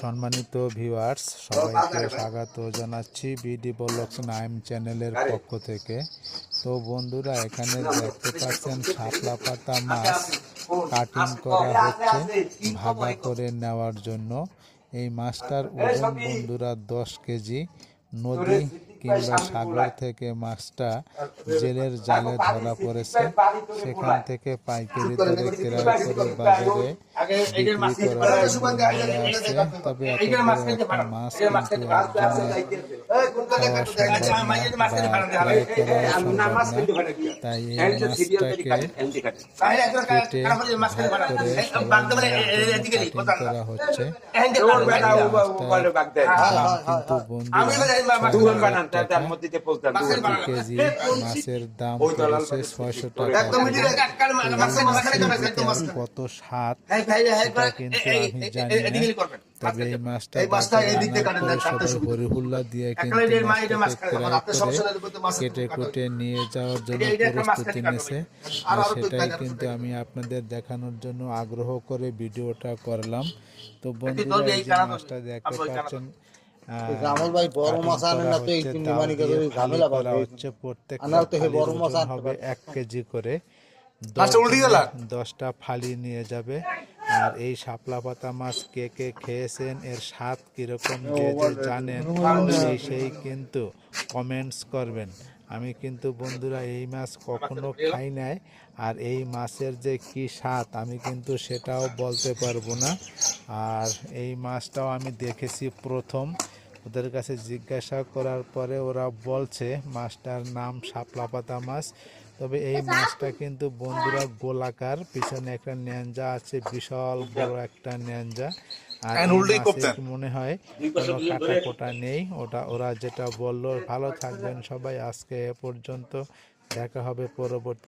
সম্মানিত ভিউয়ার্স সবাইকে স্বাগত জানাচ্ছি বিডি বলক্স নাইম চ্যানেলের পক্ষ থেকে। তো বন্ধুরা, এখানে দেখতে পাচ্ছেন শাপলা পাতা মাছ কাটিং করা হচ্ছে, ভাগা করে নেওয়ার জন্য। এই মাছটার ওজন বন্ধুরা দশ কেজি, নদী কিংবা সাগর থেকে মাছটা জেলের জালে ধরা পড়েছে। সেখান থেকে পাইকারি দরে ক্রয় করে বাজারে বিক্রি নিয়ে আসছে তবে এত বড় মাছ কিন্তু করা তাই এই মাছটাকে কেটে ভাগ করে মিলে কাটিং কেজি মাছের দাম পড়েছে ছয়শো টাকা। কত স্বাদ সেটা কিন্তু আমি জানি না। তবে এই মাছটা হরিহুল্লা দিয়ে কিন্তু কেটে কুটে নিয়ে যাওয়ার জন্য প্রস্তুতি নিয়েছে আর সেটাই কিন্তু আমি আপনাদের দেখানোর জন্য আগ্রহ করে ভিডিওটা করলাম। তো বন্ধুরা এই যে মাছটা দেখতে পাচ্ছেন আহ, জামাল ভাই বড় মাছ আনে না তো এই হচ্ছে, মানে ঝামেলা আনার তো হে বড় মাছ হবে এক কেজি করে গেল? দশটা ফালি নিয়ে যাবে। আর এই শাপলা পাতা মাছ কে কে খেয়েছেন এর স্বাদ কীরকম যে যে জানেন সেই সেই কিন্তু কমেন্টস করবেন। আমি কিন্তু বন্ধুরা এই মাছ কখনো খাই নাই আর এই মাছের যে কি স্বাদ আমি কিন্তু সেটাও বলতে পারব না। আর এই মাছটাও আমি দেখেছি প্রথম। ওদের কাছে জিজ্ঞাসা করার পরে ওরা বলছে মাছটার নাম শাপলা পাতা মাছ। তবে এই মাছটা কিন্তু বন্ধুরা গোলাকার পিছনে একটা ন্যাঞ্জা আছে বিশাল বড় একটা ন্যাঞ্জা। আর। মনে হয় কোনো কাটা কোটা নেই। ওটা ওরা যেটা বলল ভালো থাকবেন সবাই আজকে এ পর্যন্ত। দেখা হবে পরবর্তী